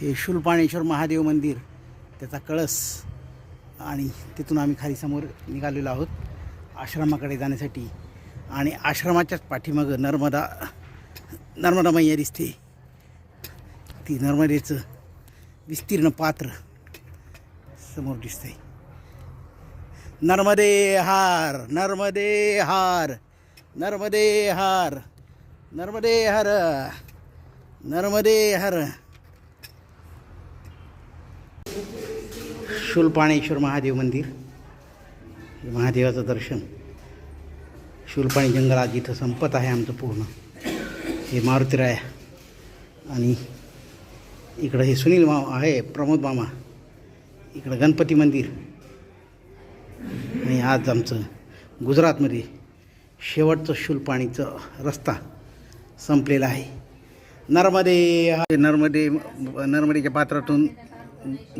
हे शूलपाणेश्वर महादेव मंदिर त्याचा कळस आणि तिथून आम्ही खाली समोर निघालेलो आहोत आश्रमाकडे जाण्यासाठी. आणि आश्रमाच्याच पाठीमागं नर्मदा नर्मदा मैया दिसते. ती नर्मदेचं विस्तीर्ण पात्र समोर दिसते नर्मदे हार नर्मदे हार नर्मदे हार नर्मदे हर नर्मदे हर. शूलपाणेश्वर महादेव मंदिर. हे महादेवाचं दर्शन. शूलपाणी जंगल आज इथं संपत आहे आमचं पूर्ण. हे मारुतीराया आणि इकडं हे सुनील मामा आहे प्रमोद मामा. इकडं गणपती मंदिर. आणि आज आमचं गुजरातमध्ये शेवटचं शूलपाणीचं रस्ता संपलेला आहे. नर्मदे हा- नर्मदे नर्मदेच्या पात्रातून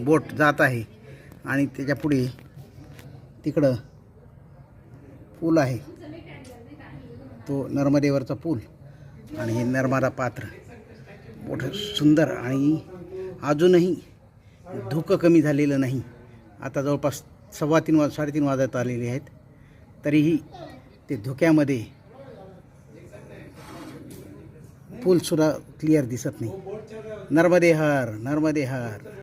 बोट जात आहे आणि त्याच्या पुढे तिकडं पूल आहे. तो नर्मदेवरचा पूल आणि हे नर्मदा पात्र. मोठं सुंदर आणि अजूनही धुकं कमी झालेलं नाही. आता जवळपास सव्वा तीन वाज साडेतीन वाजत आलेले आहेत. तरीही ते धुक्यामध्ये पूलसुद्धा क्लिअर दिसत नाही. नर्मदे हर नर्मदे हर.